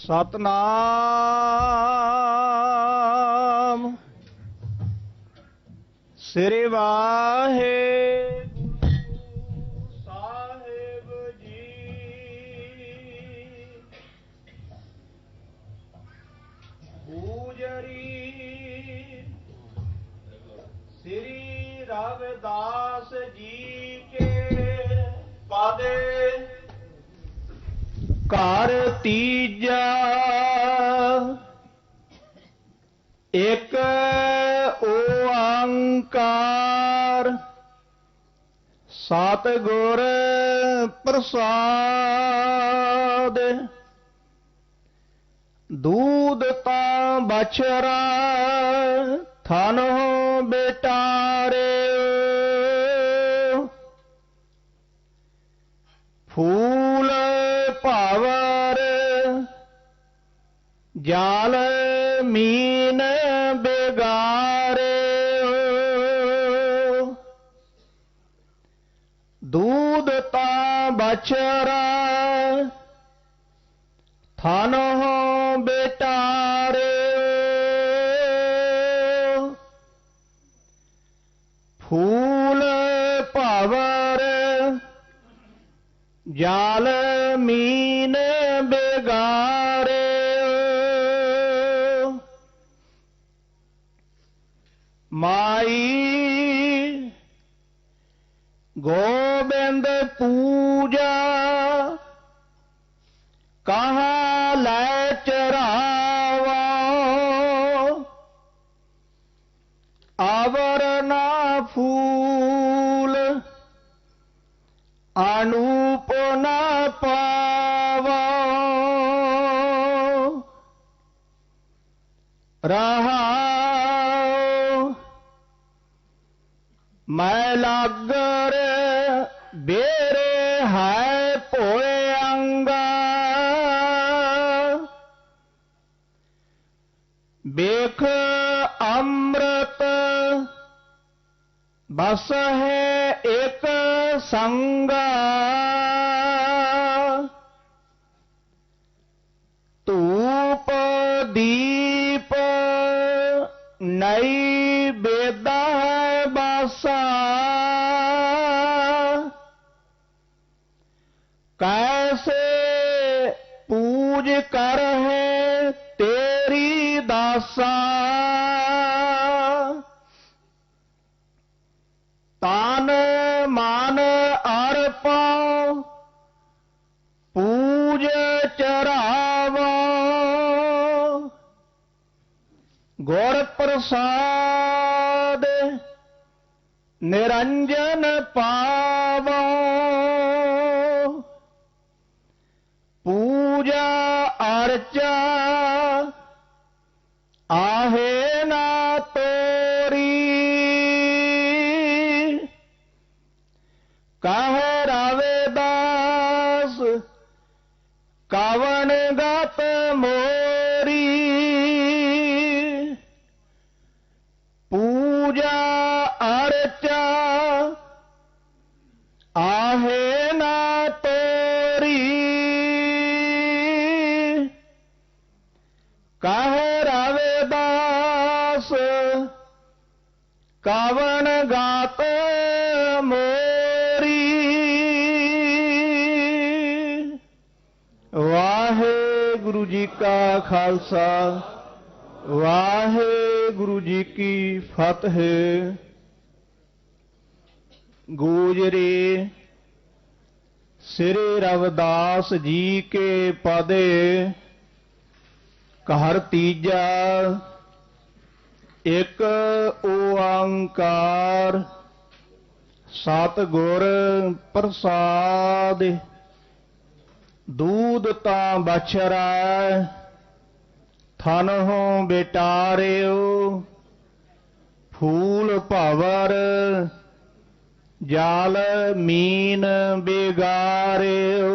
ਸਤਨਾਮ। ਸ੍ਰੀ ਵਾਹਿਗੁਰੂ ਸਾਹਿਬ ਜੀ। ਪੂਜਰੀ ਸ੍ਰੀ ਰਵਿਦਾਸ ਜੀ ਕੇ ਪਾਦੇ ਘਰ ਤੀਜਾ ਇੱਕ ਓੰਕਾਰ ਸਤ ਗੁਰ ਪ੍ਰਸਾਦ ਦੂਧ ਤਾਂ ਬਛਰਾ ਥਨੋ ਬੇਟਾਰੇ ਫੂਲ ਭਾਵਰ ਜਾਲ ਮੀਨ ਬੇਗਾਰੇ ਦੂਧ ਤਾਂ ਥਨ ਥਨੋ ਬੇਟਾਰੇ ਫੂਲ ਭਾਵਰ ਜਾਲ ਮੀਨ गोबिंद पूजा। कहा गोबिन्द पूजाच रावारणा फूल अनूप ना पावा। रहा मैं लागर बेरे है पोए अंग। बेख अमृत बस है एक संग। तूप दीप ਨਈ ਬੇਦਾ ਹੈ ਬਾਸਾ। ਕੈਸੇ ਪੂਜ ਕਰ ਹੈ ਤੇਰੀ ਦਾਸਾ। ਗੁਰ ਪ੍ਰਸਾਦ ਨਿਰੰਜਨ ਪਾਵੋ। ਪੂਜਾ ਅਰਚਾ ਆਹੇ ਨਾ ਤੋਰੀ। ਕਹ ਰਵੇਦਾਸ ਕਵਨ ਗਤ ਮੋਰੀ पूजा आरत्या आहे ना तोरी। काहे रावे दास? कावन गाते मोरी। वाहे गुरु जी का खालसा। वाहे गुरु जी की फतह। गोजरे श्री रविदास जी के पदे। कहर तीजा, एक ओंकार। सतगुर प्रसाद, दूध तां बछरा। ਥਨਹੁ ਬੇਟਾਰਿਓ ਫੂਲ ਭਵਰ ਜਾਲ ਮੀਨ ਬਿਗਾਰਿਓ